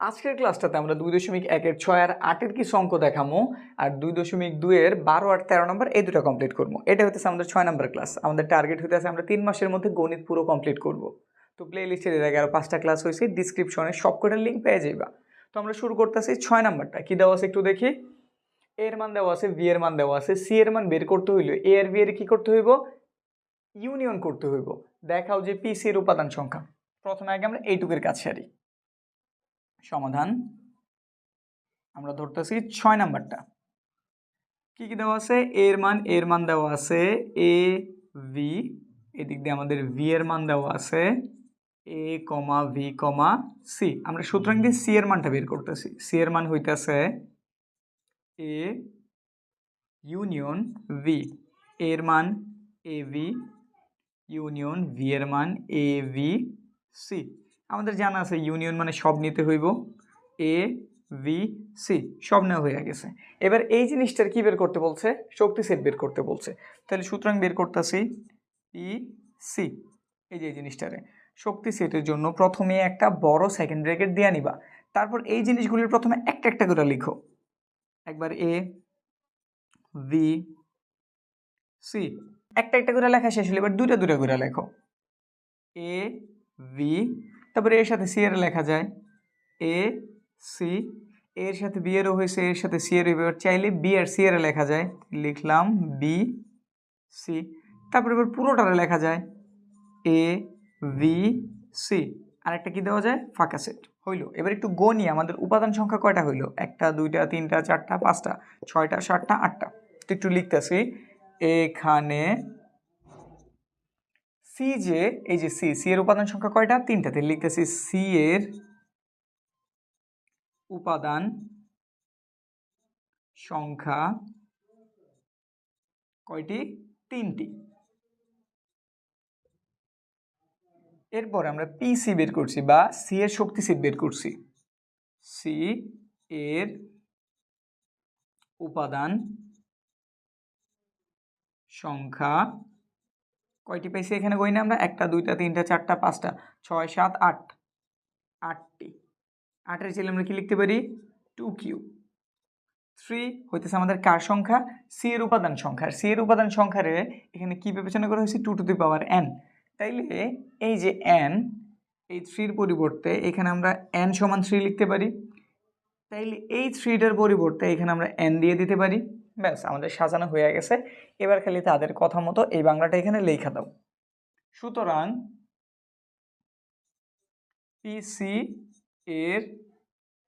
আজকের ক্লাসটাতে আমরা দুই দশমিক একের ছয় আর আটের কিছু অঙ্ক দেখামো? আর দুই দশমিক দুইয়ের বারো আর তেরো নম্বর এই দুটো কমপ্লিট করব। এটা হতেছে আমাদের ছয় নম্বর ক্লাস আমাদের টার্গেট হতে আছে আমরা তিন মাসের মধ্যে গণিত পুরো কমপ্লিট করব। তো প্লে লিস্টের এর আগে আরও পাঁচটা ক্লাস হয়েছে ডিসক্রিপশনে সবকটার লিঙ্ক পেয়ে যাইবা। তো আমরা শুরু করতেছি ছয় নাম্বারটা। কী দেওয়া আছে একটু দেখি? এ এর মান দেওয়া আছে ভি এর মান দেওয়া আছে সি এর মান বের করতে হইলে এ আর ভি এর কী করতে হইব? ইউনিয়ন করতে হইব। দেখাও যে পি সি এর উপাদান সংখ্যা। প্রথমে আগে আমরা এইটুকের কাজ সারি। সমাধান। আমরা ধরতেছি ছয় নাম্বারটা। কি কি দেওয়া আছে? এর মান এর মান দেওয়া আছে এ ভি এদিক দিয়ে আমাদের ভি এর মান দেওয়া আছে এ কমা ভি কমা সি আমরা সুতরাং দিয়ে সি এর মানটা বের করতেছি। সি এর মান হইতেছে এ ইউনিয়ন ভি এর মান এ ভি ইউনিয়ন ভি এর মান এ ভি সি আমাদের জানা আছে ইউনিয়ন মানে সব নিতে হইব এ ভি সি সব নেওয়া হয়ে গেছে। এবার এই জিনিসটার কি বের করতে বলছে? শক্তি সেট বের করতে বলছে। তাহলে সুতরাং বের করতেছি ই সি এই যে এই জিনিসটারে। শক্তি সেটের জন্য প্রথমে একটা বড় সেকেন্ড ব্র্যাকেট দিয়ে নিবা। তারপর এই জিনিসগুলির প্রথমে একটা একটা করে লিখো। একবার এ ভি সি একটা একটা করে লেখা শেষ হলে এবার দুটা দুটা করে লেখো। এ ভি তারপরে এর সাথে সি এর লেখা যায়। এ সি এর সাথে বি এরও হয়েছে, এর সাথে সি এর এবার চাইলে বি আর সি এর লেখা যায়। লিখলাম বি সি তারপরে এবার পুরোটারে লেখা যায়। এ ভি সি আর একটা কি দেওয়া যায়? ফাঁকা সেট। হইল। এবার একটু গণি আমাদের উপাদান সংখ্যা কয়টা হইল? একটা, দুইটা, তিনটা, চারটা, পাঁচটা, ছয়টা, সাতটা, আটটা। তো একটু লিখতেছি। এখানে সি যে, এই যে সি সি এর উপাদান সংখ্যা কয়টা? তিনটাতে লিখতেছি সি এর উপাদান সংখ্যা কয়টি? তিনটি। এরপর আমরা পি সি বের করছি বা সি এর শক্তি সেট বের করছি। সি এর উপাদান সংখ্যা কয়টি পাইছি এখানে কই না আমরা একটা, দুইটা, তিনটা, চারটা, পাঁচটা, ছয়, সাত, আট। আটটি। আটের ছেলে আমরা কি লিখতে পারি? Two Q. থ্রি হইতেছে আমাদের কার সংখ্যা? সি এর উপাদান সংখ্যা। সি এর উপাদান সংখ্যারে এখানে কি বিবেচনা করা হয়েছে? Two to the power N. তাইলে এই যে এন, এই থ্রির পরিবর্তে এখানে আমরা এন সমান থ্রি লিখতে পারি। তাইলে এই থ্রিটার পরিবর্তে এখানে আমরা এন দিয়ে দিতে পারি। ব্যাস, আমাদের সাজানো হয়ে গেছে। এবার খালি তাদের কথা মতো এই বাংলাটা এখানে লেখা দাও। সুতরাং পিসি এর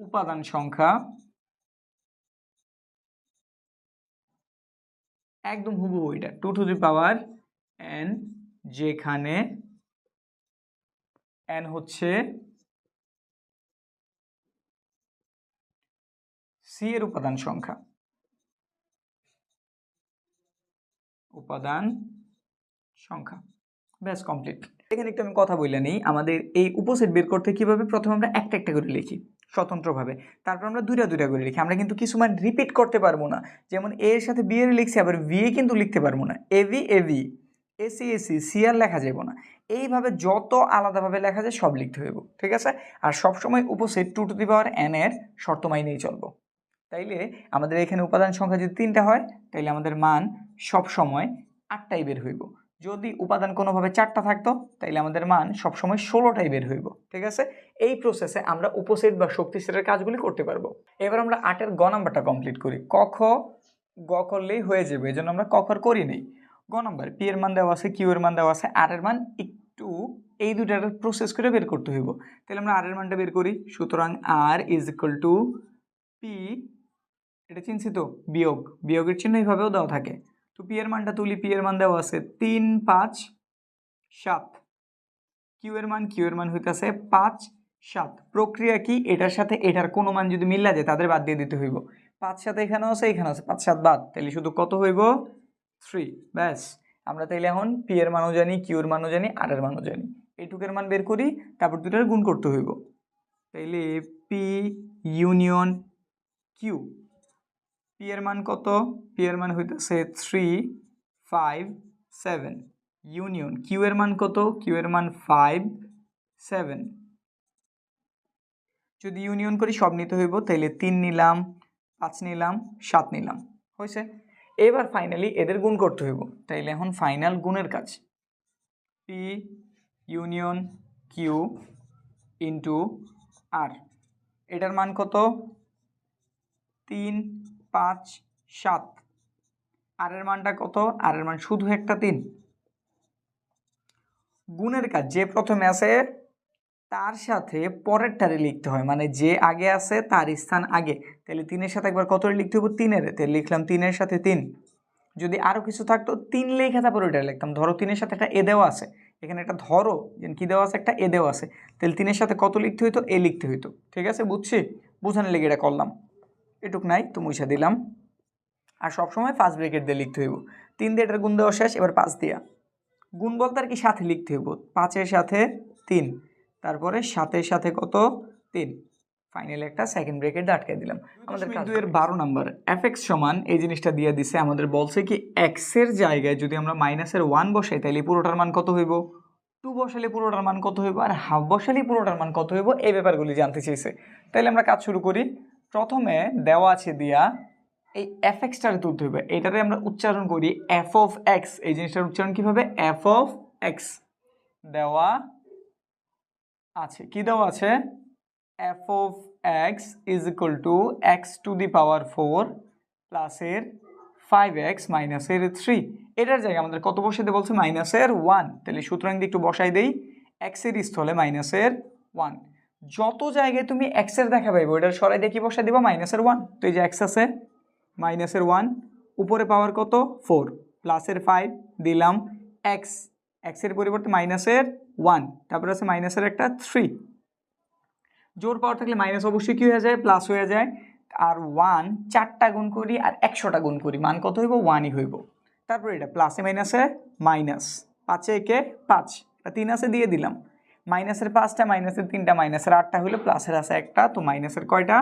উপাদান সংখ্যা একদম হুবহু এটা two to the power N যেখানে এন হচ্ছে সি এর উপাদান সংখ্যা। উপাদান সংখ্যা। ব্যাস কমপ্লিট এখানে একটু আমি কথা বললে নেই। আমাদের এই উপসেট বের করতে কীভাবে প্রথমে আমরা একটা একটা করে লিখি, স্বতন্ত্রভাবে। তারপর আমরা দুইটা দুইটা করে লিখি। আমরা কিন্তু কিছু মান রিপিট করতে পারব না। যেমন এ এর সাথে বি এর লিখছি, আবার ভি এ কিন্তু লিখতে পারব না। A AV AV AC AC C আর লেখা যাবে না। এইভাবে যত আলাদাভাবে লেখা যায়, সব লিখতে হইব। ঠিক আছে? আর সবসময় উপসেট two to the power n এর শর্ত মাইনেই চলবো। তাইলে আমাদের এখানে উপাদান সংখ্যা যদি তিনটা হয়, তাইলে আমাদের মান সব সময় আটটাই বের হইব। যদি উপাদান কোনোভাবে চারটা থাকতো, তাইলে আমাদের মান সবসময় ষোলোটাই বের হইব, ঠিক আছে? এই প্রসেসে আমরা উপসেট বা শক্তি সেটের কাজগুলি করতে পারব। এবার আমরা আটের গ নাম্বারটা কমপ্লিট করি। ক, খ, গ করলেই হয়ে যাবে এই জন্য আমরা ক খ করি নেই। গ নাম্বার, পি এর মান দেওয়া আছে, কিউ এর মান দেওয়া আছে, আর এর মান একটু এই দুটার প্রসেস করে বের করতে হইব। তাহলে আমরা আর এর মানটা বের করি, সুতরাং R is equal to P এটা চিনছি তো বিয়োগ। বিয়োগের চিহ্ন এইভাবেও দেওয়া থাকে। তো পি এর মানটা তুলি পি এর মান দেওয়া আছে তিন, পাঁচ, সাত। কিউ এর মান কিউ এর মান হইতেছে পাঁচ, সাত। প্রক্রিয়া কি? এটার সাথে এটার কোনো মান যদি মিল্লা যায়, তাদের বাদ দিয়ে দিতে হইব। পাঁচ, সাত এখানেও আছে এখানে আছে। পাঁচ, সাত বাদ। তাহলে শুধু কত হইব? থ্রি। ব্যাস। আমরা তাইলে এখন পি এর মানও জানি কিউ এর মানও জানি আর এর মানও জানি। এইটুকের মান বের করি, তারপর দুটার গুণ করতে হইব। তাইলে পি ইউনিয়ন কিউ পি এর মান কত? পি এর মান হইতেছে three five seven union Q এর মান কত? কিউ এর মান ফাইভ সেভেন যদি ইউনিয়ন করি, সব নিতে হইব তাহলে তিন নিলাম, পাঁচ নিলাম, সাত নিলাম। হয়েছে এবার ফাইনালি এদের গুণ করতে হইব। তাইলে এখন ফাইনাল গুণের কাজ। P union Q into R এটার মান কত? তিন পাঁচ, সাত। আর এর মানটা কত? আর এর মান শুধু একটা তিন। গুণের কাজ, যে প্রথমে আছে, তার সাথে পরেরটারে লিখতে হয়। মানে যে আগে আছে, তার স্থান আগে। তাহলে তিনের সাথে একবার কত লিখতে হবে তিনের। তাহলে লিখলাম তিনের সাথে তিন। যদি আরও কিছু থাকতো, তিন লেখা তারপর ওইটা লিখতাম। ধরো তিনের সাথে একটা এ দেওয়া আছে। এখানে একটা ধরো যে কী দেওয়া আছে? একটা এ দেওয়া আছে। তাহলে তিনের সাথে কত লিখতে হইতো? এ লিখতে হইতো। ঠিক আছে? বুঝছি? বুঝানোর লেগে এটা করলাম। এটুক নাই তো মুছা দিলাম। আর সবসময় ফার্স্ট ব্রেকেট দিয়ে লিখতে হইব। তিন দিয়ে এটার গুণ দেওয়া শেষ এবার পাঁচ দিয়া। গুণ বলতে আর কি সাথে লিখতে হইব। পাঁচের সাথে তিন তারপরে সাতের সাথে কত? তিন। ফাইনালি একটা সেকেন্ড ব্রেকেট আটকে দিলাম। আমাদের দুইয়ের বারো নাম্বার এফ এক্স সমান এই জিনিসটা দিয়ে দিছে। আমাদের বলছে কি এক্সের জায়গায় যদি আমরা মাইনাসের ওয়ান বসাই তাহলে পুরোটার মান কত হইব? টু বসালে পুরোটার মান কত হইব? আর হাফ বসালে পুরোটার মান কত হইব? এই ব্যাপারগুলি জানতে চেয়েছে তাহলে আমরা কাজ শুরু করি। প্রথমে দেওয়া আছে দিয়া এই এফ এক্সটারে তুলতে হবে এটারে আমরা উচ্চারণ করি এফ অফ এক্স এই জিনিসটার উচ্চারণ কীভাবে এফ অফ এক্স দেওয়া আছে। কি দেওয়া আছে? F of x is equal to x to the power four প্লাসের ফাইভ এক্স মাইনাসের থ্রি এটার জায়গায় আমাদের কত বসাইতে বলছে? মাইনাসের ওয়ান তাহলে সুতরাং একটু বসাই দেই এক্সের স্থলে মাইনাসের ওয়ান যত জায়গায় তুমি এক্সের দেখা পাইবো, এটার সরাই দিয়ে কি বসাই দিবা মাইনাসের ওয়ান তো এই যে এক্স আছে মাইনাসের ওয়ান উপরে পাওয়ার কত? ফোর প্লাসের ফাইভ দিলাম এক্স এক্সের পরিবর্তে মাইনাসের ওয়ান তারপরে আছে মাইনাসের একটা থ্রি জোর পাওয়ার থাকলে মাইনাস অবশ্যই কী হয়ে যায়? প্লাস হয়ে যায়। আর ওয়ান চারটা গুণ করি আর একশোটা গুণ করি। মান কত হইব? ওয়ানই হইব। তারপরে এটা প্লাসে মাইনাসে মাইনাস পাঁচে একে পাঁচ। তিন আছে, দিয়ে দিলাম। মাইনাসের পাঁচটা, মাইনাসের তিনটা, মাইনাসের আটটা হইল প্লাসের আছে একটা, তো মাইনাসের কয়টা?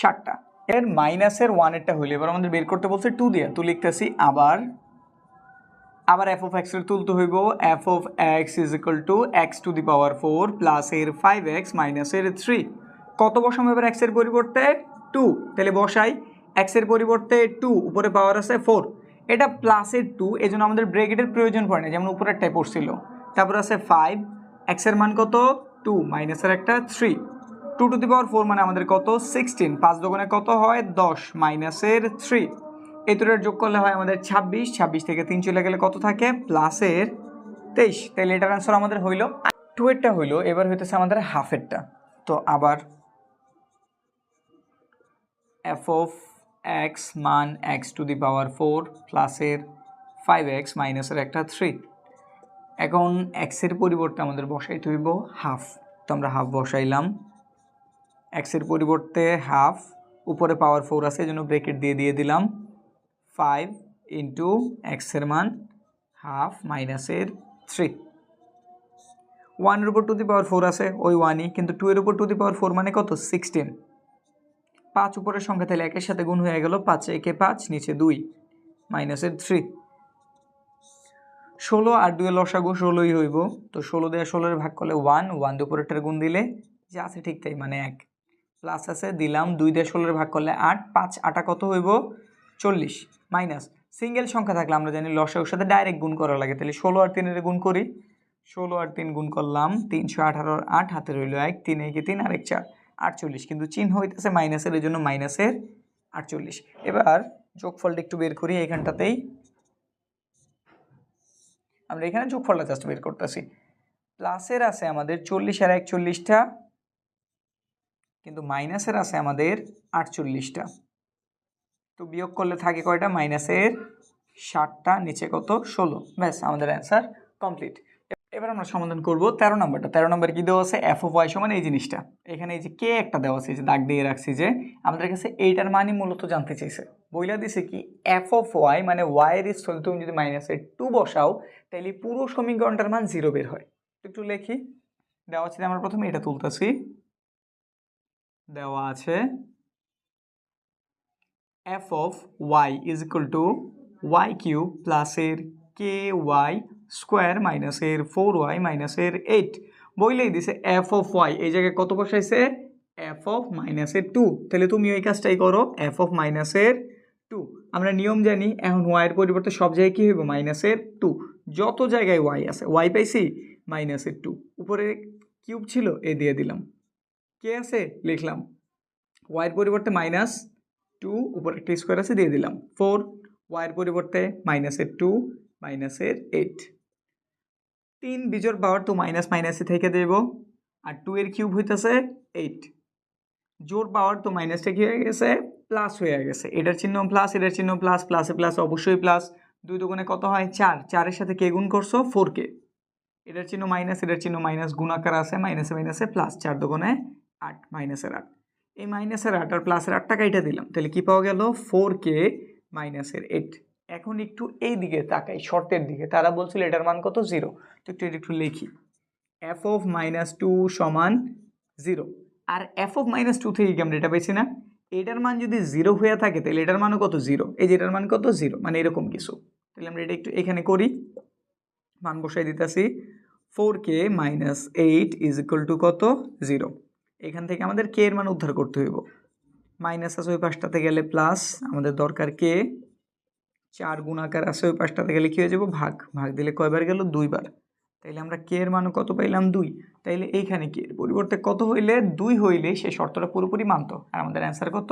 ষাটটা এর মাইনাসের ওয়ানেরটা হইল, এবার আমাদের বের করতে বলছে টু দিয়ে, তো লিখতেছি আবার আবার এফ অফ এক্সের তুলতে হইব f of x is equal to x to the power four plus এর ফাইভ এক্স মাইনাসের থ্রি কত বসাম এবার এক্সের পরিবর্তে? টু তাহলে বসাই এক্সের পরিবর্তে টু উপরে পাওয়ার আছে ফোর এটা প্লাসের টু এই জন্য আমাদের ব্রেকেটের প্রয়োজন পড়ে না যেমন উপরেরটাই পড়ছিল। তারপর আছে ফাইভ এক্সের মান কত? টু মাইনাসের একটা three two to the power four মানে আমাদের কত? সিক্সটিন পাঁচ দোকানে কত হয়? দশ মাইনাসের থ্রি এই দুটোর যোগ করলে হয় আমাদের ছাব্বিশ। ছাব্বিশ থেকে তিন চলে গেলে কত থাকে? প্লাসের তেইশ। তাহলে এটার আনসার আমাদের হইল টু এরটা হইল, এবার হইতেছে আমাদের হাফেরটা তো আবার এফ অফ এক্স মান x to the power four প্লাসের ফাইভ এক্স মাইনাসের একটা থ্রি এখন এক্সের পরিবর্তে আমাদের বসাইতে হইব হাফ তো আমরা হাফ বসাইলাম। এক্সের পরিবর্তে হাফ উপরে পাওয়ার ফোর আছে, এই জন্য ব্রেকেট দিয়ে দিয়ে দিলাম। ফাইভ ইন্টু এক্সের মান হাফ মাইনাসের থ্রি ওয়ানের উপর টু দি পাওয়ার ফোর আছে, ওই ওয়ানই কিন্তু টু এর উপর টু দি পাওয়ার ফোর মানে কত? সিক্সটিন পাঁচ উপরের সংখ্যা তাহলে একের সাথে গুণ হয়ে গেল পাঁচ একে পাঁচ, নিচে দুই মাইনাসের থ্রি ষোলো আর দুয়ে লসাগু ষোলোই হইব তো ষোলো দেওয়া ষোলোর ভাগ করলে ওয়ান ওয়ান দুপুরেরটার গুণ দিলে যা আছে ঠিক তাই মানে এক। প্লাস আছে, দিলাম, দুই দিয়ে ষোলোর ভাগ করলে আট, পাঁচ, আটা কত হইব? চল্লিশ মাইনাস সিঙ্গেল সংখ্যা থাকলে আমরা জানি লসাগুর সাথে ডাইরেক্ট গুণ করা লাগে। তাহলে ষোলো আর তিনের গুণ করি। ষোলো আর তিন গুণ করলাম, তিনশো আঠারোর আট, হাতে রইল এক, তিন একে তিন আর এক চার, আটচল্লিশ। কিন্তু চিহ্ন হইতেছে মাইনাসের এই জন্য মাইনাসের আটচল্লিশ। এবার যোগফলটা একটু বের করি এখানটাতেই আমরা এখানে যোগফলটা জাস্ট বের করতেছি। প্লাসের আছে আমাদের চল্লিশ আর একচল্লিশটা, কিন্তু মাইনাসের আছে আমাদের আটচল্লিশটা। তো বিয়োগ করলে থাকে কয়টা? মাইনাসের ষাটটা, নিচে কত? ষোলো। ব্যাস, আমাদের অ্যান্সার কমপ্লিট এবার আমরা সমাধান করব তেরো নম্বরটা। তেরো নম্বর কি দেওয়া আছে? এফ ওয়াই সমান এই জিনিসটা। এখানে এই যে কে একটা দেওয়া আছে যে দাগ দিয়ে রাখছি যে আমাদের কাছে এইটার মানই মূলত জানতে চাইছে। বইলা দিছে কি এফ অফ ওয়াই মানে ওয়াইয়ের স্থলে তুমি যদি মাইনাসের টু বসাও তাহলে পুরো সমীকরণটার মান জিরো বের হয়। একটু লেখি। দেওয়া আছে আমরা প্রথমে, এটা তুলতেছি। দেওয়া আছে f of y is equal to y cube প্লাসের কে ওয়াই স্কোয়ার মাইনাসের ফোর ওয়াই মাইনাসের এইট বইলেই দিছে এফ অফ ওয়াই এই জায়গায় কত বসাইছে? এফ অফ মাইনাসের টু তাহলে তুমি ওই কাজটাই করো এফ অফ মাইনাসের টু আমরা নিয়ম জানি, এখন ওয়াইয়ের পরিবর্তে সব জায়গায় কী হইব? মাইনাসের টু যত জায়গায় ওয়াই আছে ওয়াই পাইছি মাইনাসের টু উপরে কিউব ছিল, এ দিয়ে দিলাম। কে আছে? লিখলাম। ওয়াইয়ের পরিবর্তে মাইনাস টু উপরে একটা স্কোয়ার আছে, দিয়ে দিলাম। ফোর ওয়াইয়ের পরিবর্তে মাইনাসের টু মাইনাসের এইট তিন বিজোর পাওয়ার তো মাইনাস মাইনাসে থেকে দেব। আর টু এর কিউব হইতেছে এইট জোর পাওয়ার তো মাইনাসটা কি হয়ে গেছে প্লাস হয়ে গেছে। এটার চিহ্ন প্লাস এটার চিহ্ন প্লাস প্লাসে প্লাস অবশ্যই প্লাস দুই দুগুণে কত হয়? চার। চারের সাথে কে গুণ করছ? Four k. এটার চিহ্ন মাইনাস এটার চিহ্ন মাইনাস গুণাকার আছে মাইনাসে মাইনাসে প্লাস চার দুগুণে আট মাইনাসের আট। এই মাইনাসের আট আর প্লাসের আটটা কাইটা দিলাম। তাহলে কি পাওয়া গেল? ফোর কে মাইনাসের এইট এখন একটু এই দিকে তাকাই, শর্তের দিকে। তারা বলছিল এটার মান কত? জিরো তো একটু এটা একটু লিখি। এফ অফ মাইনাস টু সমান জিরো আর এফ অফ মাইনাস টু থেকে কি আমরা এটা পেয়েছি না? এটার মান যদি জিরো হয়ে থাকে, তাহলে এটার মানও কত জিরো এই যে এটার মান কত জিরো মানে এরকম কিছু। তাহলে আমরা এটা একটু এখানে করি। মান বসাই দিতেছি। Four k minus eight is equal to কত? জিরো এখান থেকে আমাদের কে এর মান উদ্ধার করতে হইব। মাইনাস আছে ওই পাশটাতে গেলে প্লাস আমাদের দরকার কে চার গুণাকার আছে ওই পাশটাতে গেলে কী হয়ে যাব? ভাগ। ভাগ দিলে কয়বার গেল? দুইবার। তাইলে আমরা কে এর মানও কত পাইলাম? দুই। তাইলে এইখানে কি পরিবর্তে কত হইলে দুই হইলে সেই শর্তটা পুরোপুরি মানত। আর আমাদের অ্যান্সার কত?